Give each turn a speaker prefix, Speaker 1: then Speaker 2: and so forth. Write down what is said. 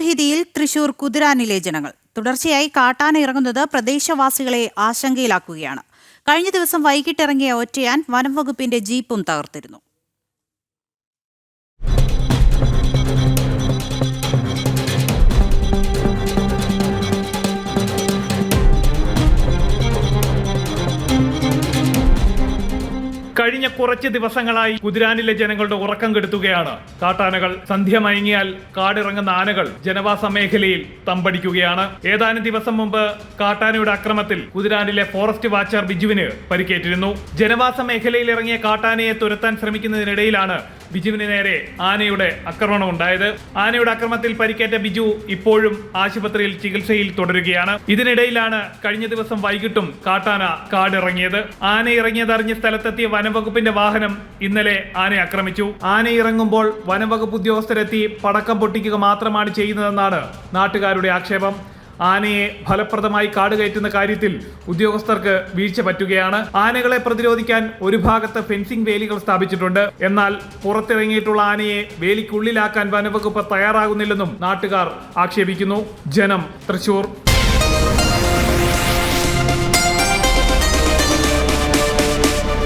Speaker 1: ഭീതിയിൽ തൃശൂർ കുതിരാനിലെ ജനങ്ങൾ. തുടർച്ചയായി കാട്ടാന ഇറങ്ങുന്നത് പ്രദേശവാസികളെ ആശങ്കയിലാക്കുകയാണ്. കഴിഞ്ഞ ദിവസം വൈകിട്ടിറങ്ങിയ ഒറ്റയാൻ വനം വകുപ്പിന്റെ ജീപ്പും തകർത്തിരുന്നു.
Speaker 2: കഴിഞ്ഞ കുറച്ച് ദിവസങ്ങളായി കുതിരാനിലെ ജനങ്ങളുടെ ഉറക്കം കെടുത്തുകയാണ്. കാട്ടാനകൾ സന്ധ്യ മയങ്ങിയാൽ കാടിറങ്ങുന്ന ആനകൾ ജനവാസ മേഖലയിൽ തമ്പടിക്കുകയാണ്. ഏതാനും ദിവസം മുമ്പ് കാട്ടാനയുടെ അക്രമത്തിൽ കുതിരാനിലെ ഫോറസ്റ്റ് വാച്ചർ ബിജുവിന് പരിക്കേറ്റിരുന്നു. ജനവാസ മേഖലയിൽ ഇറങ്ങിയ കാട്ടാനയെ തുരത്താൻ ശ്രമിക്കുന്നതിനിടയിലാണ് ബിജുവിന് നേരെ ആനയുടെ ആക്രമണം ഉണ്ടായത്. ആനയുടെ അക്രമത്തിൽ പരിക്കേറ്റ ബിജു ഇപ്പോഴും ആശുപത്രിയിൽ ചികിത്സയിൽ തുടരുകയാണ്. ഇതിനിടയിലാണ് കഴിഞ്ഞ ദിവസം വൈകിട്ടും കാട്ടാന കാടിറങ്ങിയത്. ആന ഇറങ്ങിയതറിഞ്ഞ സ്ഥലത്തെത്തിയ വനംവകുപ്പിന്റെ വാഹനം ഇന്നലെ ആനയെ ആക്രമിച്ചു. ആന ഇറങ്ങുമ്പോൾ വനംവകുപ്പ് ഉദ്യോഗസ്ഥരെത്തി പടക്കം പൊട്ടിക്കുക മാത്രമാണ് ചെയ്യുന്നതെന്നാണ് നാട്ടുകാരുടെ ആക്ഷേപം. ആനയെ ഫലപ്രദമായി കാട് കയറ്റുന്ന കാര്യത്തിൽ ഉദ്യോഗസ്ഥർക്ക് വീഴ്ച പറ്റുകയാണ്. ആനകളെ പ്രതിരോധിക്കാൻ ഒരു ഭാഗത്ത് ഫെൻസിംഗ് വേലികൾ സ്ഥാപിച്ചിട്ടുണ്ട്. എന്നാൽ പുറത്തിറങ്ങിയിട്ടുള്ള ആനയെ വേലിക്കുള്ളിലാക്കാൻ വനവകുപ്പ് തയ്യാറാകുന്നില്ലെന്നും നാട്ടുകാർ ആക്ഷേപിക്കുന്നു. ജനം തൃശൂർ.